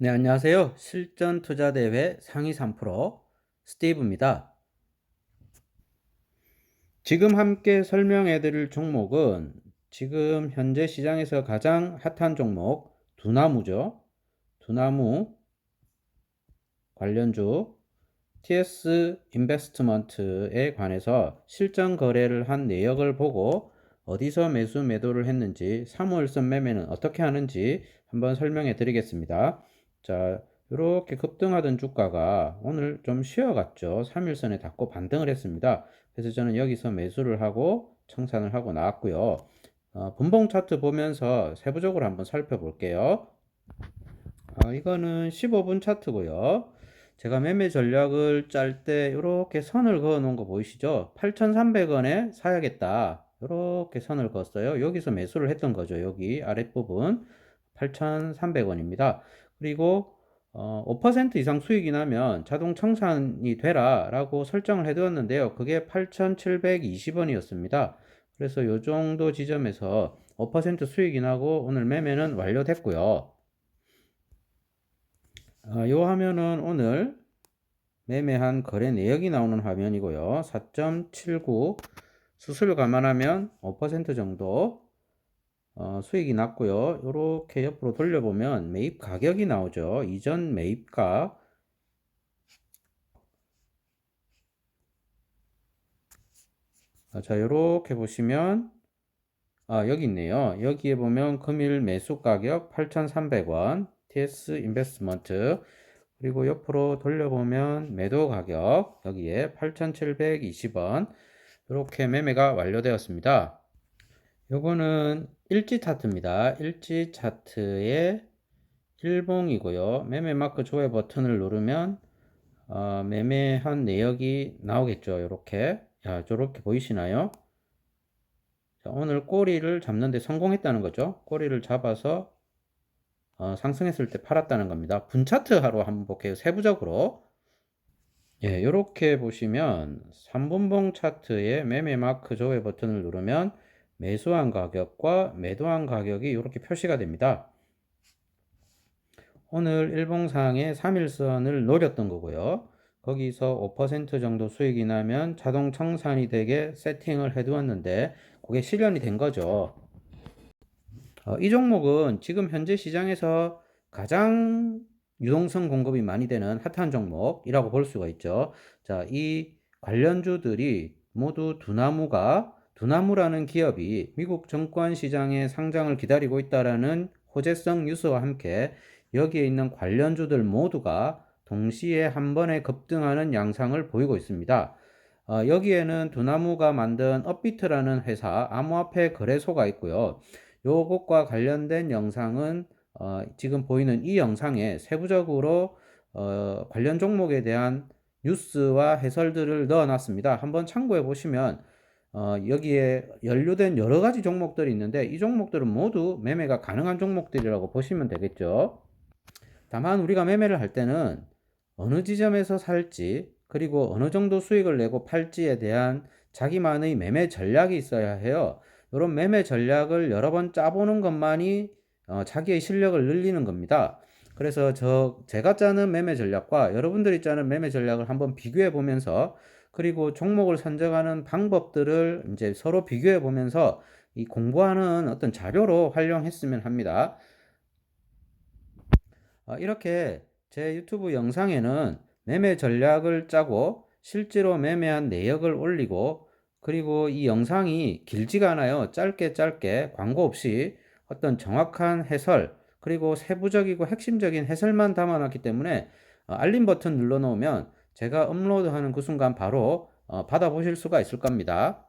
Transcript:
네, 안녕하세요. 실전 투자 대회 상위 3% 스티브입니다. 지금 함께 설명해 드릴 종목은 지금 현재 시장에서 가장 핫한 종목 두나무죠. 두나무 관련주 TS 인베스트먼트에 관해서 실전 거래를 한 내역을 보고 어디서 매수 매도를 했는지 3월선 매매는 어떻게 하는지 한번 설명해 드리겠습니다. 자, 이렇게 급등하던 주가가 오늘 좀 쉬어갔죠. 3일선에 닿고 반등을 했습니다. 그래서 저는 여기서 매수를 하고 청산을 하고 나왔고요. 어, 분봉 차트 보면서 세부적으로 한번 살펴볼게요. 어, 이거는 15분 차트고요. 제가 매매 전략을 짤 때 이렇게 선을 그어 놓은 거 보이시죠? 8,300원에 사야겠다. 이렇게 선을 그었어요. 여기서 매수를 했던 거죠. 여기 아랫부분 8,300원입니다. 그리고 어, 5% 이상 수익이 나면 자동 청산이 되라 라고 설정을 해 두었는데요. 그게 8,720원이었습니다. 그래서 요 정도 지점에서 5% 수익이 나고 오늘 매매는 완료됐고요. 어, 요 화면은 오늘 매매한 거래 내역이 나오는 화면이고요. 4.79 수수료 감안하면 5% 정도 어, 수익이 났고요. 이렇게 옆으로 돌려보면 매입 가격이 나오죠. 이전 매입가 아, 자, 이렇게 보시면 아, 여기 있네요. 여기에 보면 금일 매수 가격 8,300원, TS 인베스트먼트 그리고 옆으로 돌려보면 매도 가격 여기에 8,720원 이렇게 매매가 완료되었습니다. 요거는 일지 차트입니다. 일지 차트의 일봉이고요. 매매 마크 조회 버튼을 누르면 어, 매매한 내역이 나오겠죠. 이렇게 자, 저렇게 보이시나요? 자, 오늘 꼬리를 잡는데 성공했다는 거죠. 꼬리를 잡아서 어, 상승했을 때 팔았다는 겁니다. 분차트 하러 한번 볼게요. 세부적으로. 예, 이렇게 보시면 3분봉 차트의 매매 마크 조회 버튼을 누르면 매수한 가격과 매도한 가격이 이렇게 표시가 됩니다. 오늘 일봉상의 3일선을 노렸던 거고요. 거기서 5% 정도 수익이 나면 자동 청산이 되게 세팅을 해 두었는데 그게 실현이 된 거죠. 어, 이 종목은 지금 현재 시장에서 가장 유동성 공급이 많이 되는 핫한 종목이라고 볼 수가 있죠. 자, 이 관련주들이 모두 두 나무가 두나무라는 기업이 미국 정권 시장에 상장을 기다리고 있다라는 호재성 뉴스와 함께 여기에 있는 관련주들 모두가 동시에 한 번에 급등하는 양상을 보이고 있습니다. 어, 여기에는 두나무가 만든 업비트라는 회사 암호화폐 거래소가 있고요. 요것과 관련된 영상은 어, 지금 보이는 이 영상에 세부적으로 어, 관련 종목에 대한 뉴스와 해설들을 넣어 놨습니다. 한번 참고해 보시면 어, 여기에 연루된 여러 가지 종목들이 있는데 이 종목들은 모두 매매가 가능한 종목들이라고 보시면 되겠죠. 다만 우리가 매매를 할 때는 어느 지점에서 살지 그리고 어느 정도 수익을 내고 팔지에 대한 자기만의 매매 전략이 있어야 해요. 이런 매매 전략을 여러 번 짜보는 것만이 어, 자기의 실력을 늘리는 겁니다. 그래서 저 제가 짜는 매매 전략과 여러분들이 짜는 매매 전략을 한번 비교해 보면서 그리고 종목을 선정하는 방법들을 이제 서로 비교해 보면서 이 공부하는 어떤 자료로 활용했으면 합니다. 어, 이렇게 제 유튜브 영상에는 매매 전략을 짜고 실제로 매매한 내역을 올리고 그리고 이 영상이 길지가 않아요. 짧게 짧게 광고 없이 어떤 정확한 해설 그리고 세부적이고 핵심적인 해설만 담아놨기 때문에 어, 알림 버튼 눌러 놓으면 제가 업로드하는 그 순간 바로 어, 받아보실 수가 있을 겁니다.